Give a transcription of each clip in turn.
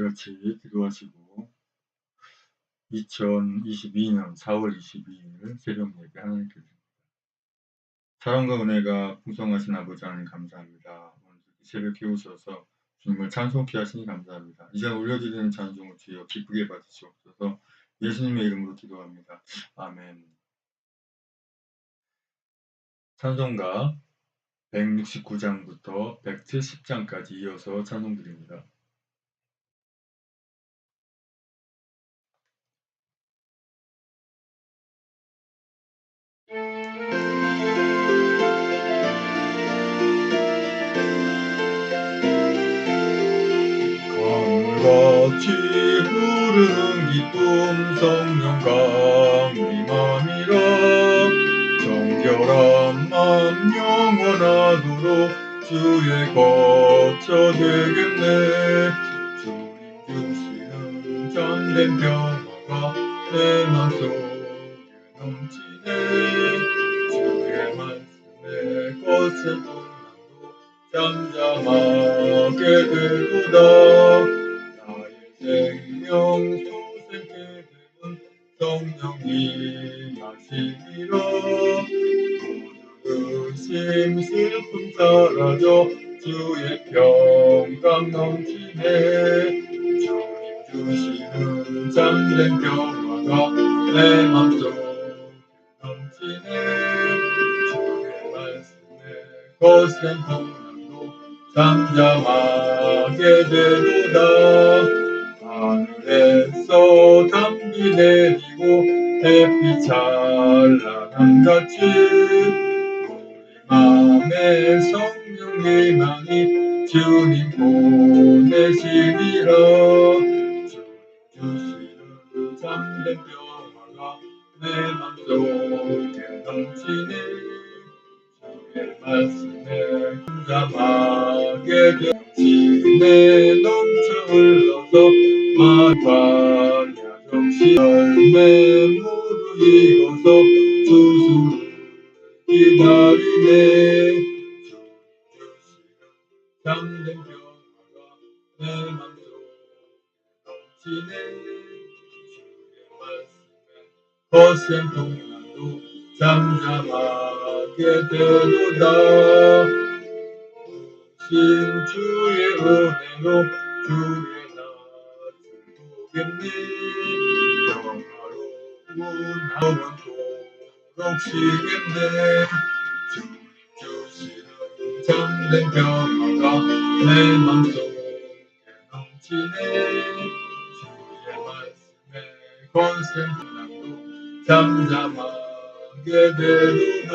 저같이 기도하시고 2022년 4월 22일 새벽 예배 하나님께 드립니다. 사랑과 은혜가 풍성하신 아버지 하나님 감사합니다. 오늘 새벽 깨우셔서 주님을 찬송케 하시니 감사합니다. 이제 올려드리는 찬송을 주여 기쁘게 받으시옵소서 예수님의 이름으로 기도합니다. 아멘 찬송가 169장부터 170장까지 이어서 찬송드립니다. 같이 부르는 기쁨 성령 강림함이라 정결한 맘 영원하도록 주의 거처 되겠네. 주님 주시는 참된 평화가 내 맘속에 넘치네. 주의 말씀에 것을 분만도 잠잠하게 되도다. 나의 생명 소생케 되는 성령님 하시니라. 모든 의심 슬픔 사라져 주의 평강 넘치네. 주님 주시는 잠든 평화가 내 맘속 거센 풍랑도 잠잠하게 되도다 하늘에서 담비 내리고 햇빛 찬란함 같이 우리 맘에 성령님만이 주님 보내시리라. 주시는 잠든 평화가 내 맘속에 넘치네 말씀에 잠잠하게 되시네 넘쳐 흘러서 마광 신 주의 은혜로 주의 낯을 보겠네. 평화로운 영원토록 쉬겠네. 주님 주시는 잠든 평화가 내 맘속에 넘치네. 주의 말씀에 거센 풍랑도 잠잠하게 되도다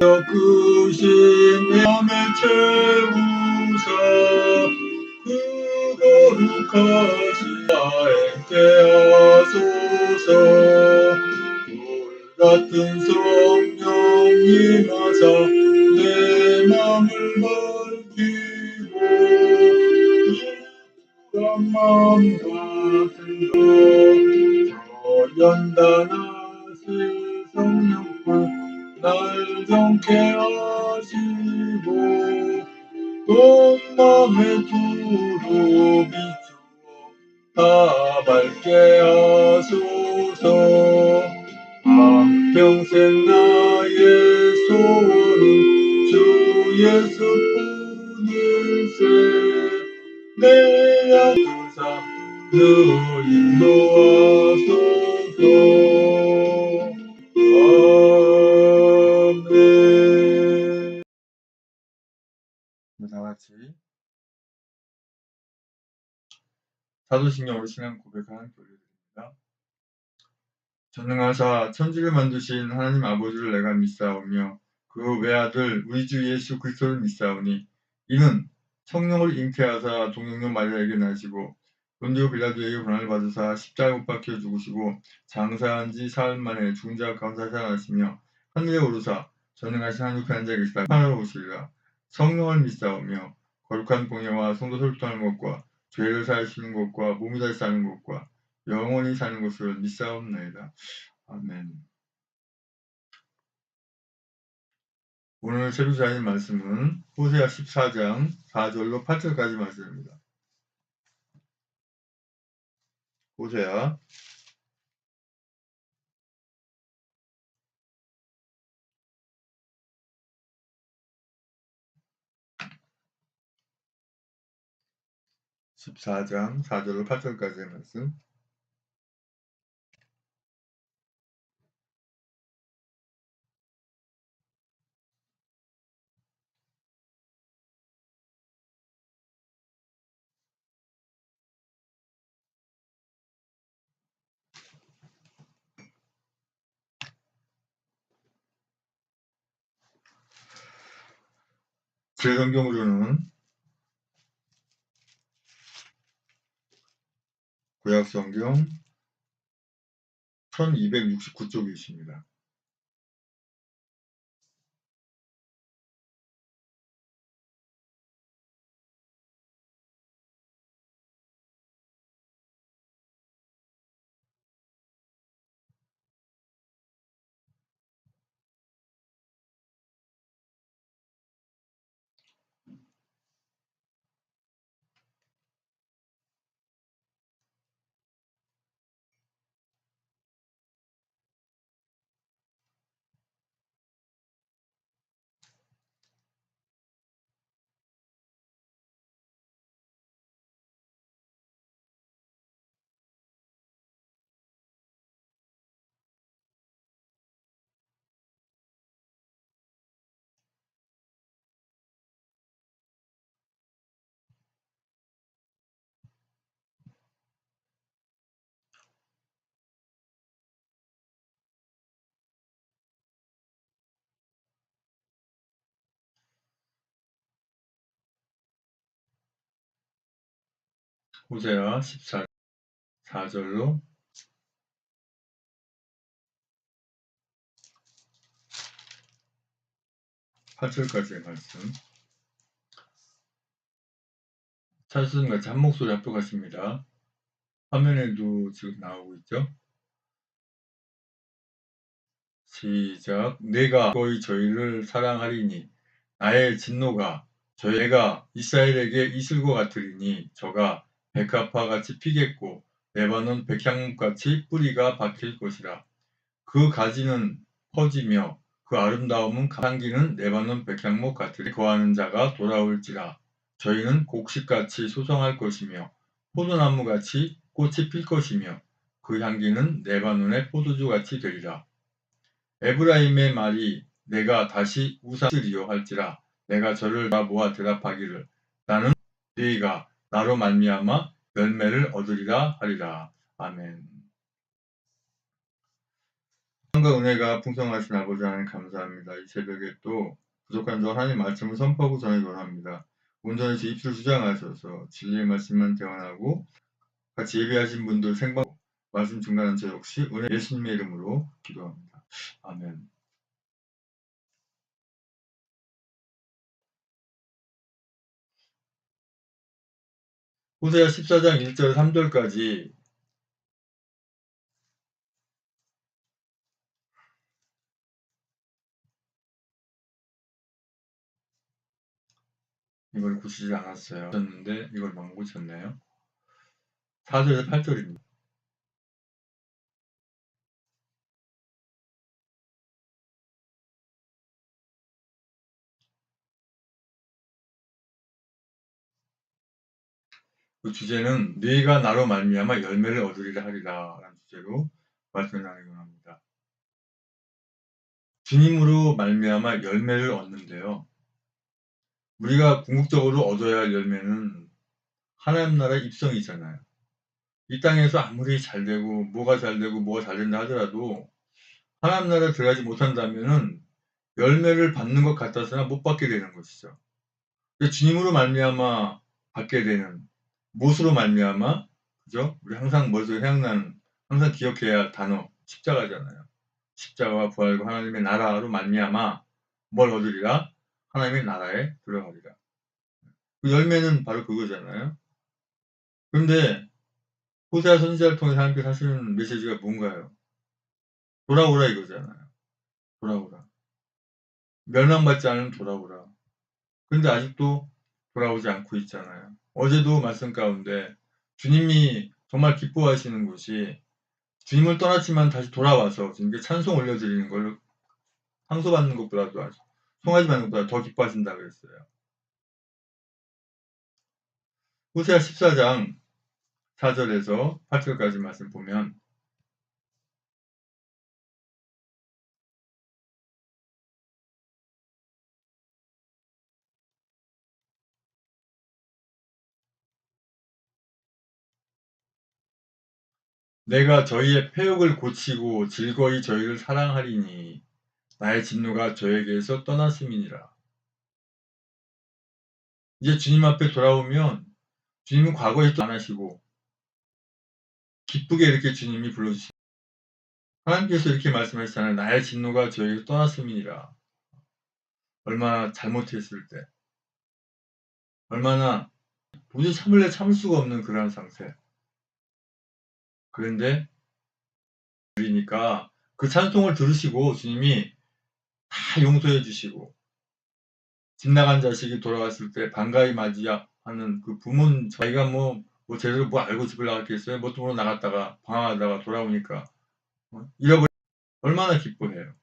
크신 맘에 채우사 그 거룩하신 나에게 하소서. 돌 같은 성령님 하사 두루 비추어 다 밝게 하소서. 한평생 나의 소원은 주 예수뿐일세 내 약사 늘 인도하소서. 같이 사도신경 신앙 고백을 함께 올려드립니다. 전능하사 천지를 만드신 하나님 아버지를 내가 믿사오며 그 외아들 우리 주 예수 그리스도를 믿사오니 이는 성령을 잉태하사 동영녀 마리아에게 나시고 본디오 빌라도에게 고난을 받으사 십자가에 못 박혀 죽으시고 장사한 지 사흘 만에 죽은 자 가운데 살아나시며 하늘에 오르사 전능하신 그 앉아 계시다 하늘로 오시리라 성령을 믿사오며 거룩한 공예와 성도 소통하는 것과 죄를 사하시는 것과 몸이 다시 사는 것과 영원히 사는 것을 믿사옵나이다. 아멘. 오늘 새벽 자인 말씀은 호세아 14장 4절로 8절까지 말씀입니다. 호세아 14장 4절로 8절까지의 말씀. 제 성경으로는 구약 성경 1269쪽이 있습니다. 호세아 14 4절로 8절까지의 말씀. 차수님 같이 한 목소리 합독하십니다. 화면에도 지금 나오고 있죠? 시작. 내가 거의 저희를 사랑하리니 나의 진노가 저희가 이스라엘에게 이슬과 같으리니 저가 백합화 같이 피겠고 레바논 백향목 같이 뿌리가 박힐 것이라. 그 가지는 퍼지며 그 아름다움은 향기는 레바논 백향목 같으리 거하는 자가 돌아올지라. 저희는 곡식같이 소성할 것이며 포도나무같이 꽃이 필 것이며 그 향기는 레바논의 포도주같이 되리라. 에브라임의 말이 내가 다시 우사리려 할지라 내가 저를 다 모아 대답하기를 나는 너희가 나로 말미암아 열매를 얻으리라 하리라. 아멘. 사랑과 은혜가 풍성하신 아버지 하나님 감사합니다. 이 새벽에 또 부족한 저 하나님 말씀을 선포하고 전하기 원합니다. 온전히 제 입술 주장하셔서 진리의 말씀만 대원하고 같이 예배하신 분들 생방 말씀 중간한 저 역시 은혜 예수님의 이름으로 기도합니다. 아멘. 호세아 14장 1절 3절까지 이걸 고치지 않았어요. 고쳤는데 이걸 못 고쳤네요. 4절에서 8절입니다. 그 주제는 네가 나로 말미암아 열매를 얻으리라 하리라 라는 주제로 말씀을 나누기 원합니다. 주님으로 말미암아 열매를 얻는데요. 우리가 궁극적으로 얻어야 할 열매는 하나님 나라 입성이잖아요. 이 땅에서 아무리 잘 되고 뭐가 잘 되고 뭐가 잘 된다 하더라도 하나님 나라에 들어가지 못한다면은 열매를 받는 것 같아서나 못 받게 되는 것이죠. 주님으로 말미암아 받게 되는 무엇으로 말미암아 그죠? 우리 항상 머릿속에 생각나는 항상 기억해야 할 단어 십자가잖아요. 십자가와 부활과 하나님의 나라로 말미암아 뭘 얻으리라? 하나님의 나라에 들어가리라. 그 열매는 바로 그거잖아요. 그런데 호세아 선지자를 통해 하나님께서 하시는 메시지가 뭔가요? 돌아오라 이거잖아요. 돌아오라. 멸망받지 않으면 돌아오라. 근데 아직도 돌아오지 않고 있잖아요. 어제도 말씀 가운데 주님이 정말 기뻐하시는 것이 주님을 떠났지만 다시 돌아와서 주님께 찬송 올려드리는 걸 상소받는 것보다도 아주 송아지 받는 것보다 더 기뻐하신다 그랬어요. 호세아 14장 4절에서 8절까지 말씀 보면 내가 저희의 폐역을 고치고 즐거이 저희를 사랑하리니 나의 진노가 저에게서 떠났음이니라. 이제 주님 앞에 돌아오면 주님은 과거에 또안 하시고 기쁘게 이렇게 주님이 불러주시 하나님께서 이렇게 말씀하시잖아요. 나의 진노가 저에게서 떠났음이니라. 얼마나 잘못했을 때 얼마나 도저히 참을래 참을 수가 없는 그러한 상태. 그런데 그러니까 그 찬송을 들으시고 주님이 다 용서해 주시고 집 나간 자식이 돌아갔을 때 반가이 맞이하는 그 부모는 자기가 뭐, 뭐 제대로 뭐 알고 집을 나갔겠어요? 뭐또 나갔다가 방황하다가 돌아오니까 어? 잃어버리 얼마나 기뻐해요.